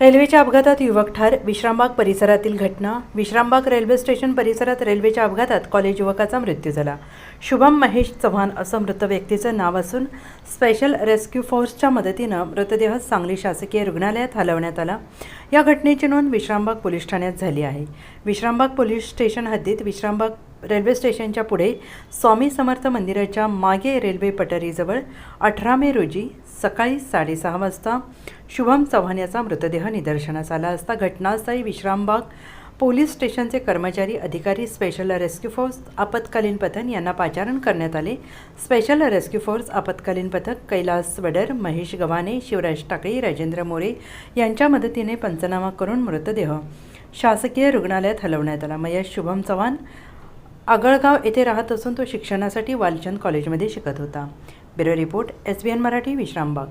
रेल्वेच्या अपघातात युवक ठार विश्रामबाग परिसरातील घटना विश्रामबाग रेल्वे स्टेशन परिसरात रेल्वेच्या अपघातात कॉलेज युवकाचा मृत्यू झाला. शुभम महेश चव्हाण असं मृत व्यक्तीचं नाव असून स्पेशल रेस्क्यू फोर्सच्या मदतीनं मृतदेह सांगली शासकीय रुग्णालयात हलवण्यात आला. या घटनेची नोंद विश्रामबाग पोलीस ठाण्यात झाली आहे. विश्रामबाग पोलीस स्टेशन हद्दीत विश्रामबाग रेल्वे स्टेशनच्या पुढे स्वामी समर्थ मंदिराच्या मागे रेल्वे पटरीजवळ अठरा मे रोजी सकाळी साडेसहा वाजता शुभम चव्हाण याचा मृतदेह निदर्शनास आला असता घटनास्थळी विश्रामबाग पोलीस स्टेशनचे कर्मचारी अधिकारी स्पेशल रेस्क्यू फोर्स आपत्कालीन पथक यांना पाचारण करण्यात आले. स्पेशल रेस्क्यू फोर्स आपत्कालीन पथक कैलास वडर महेश गव्हाणे शिवराज टाकळी राजेंद्र मोरे यांच्या मदतीने पंचनामा करून मृतदेह शासकीय रुग्णालयात हलवण्यात आला. मयश शुभम चव्हाण आगळगाव येथे राहत असून तो शिक्षणासाठी वालचंद कॉलेजमध्ये शिकत होता. Bureau report S B N Marathi Vishrambag.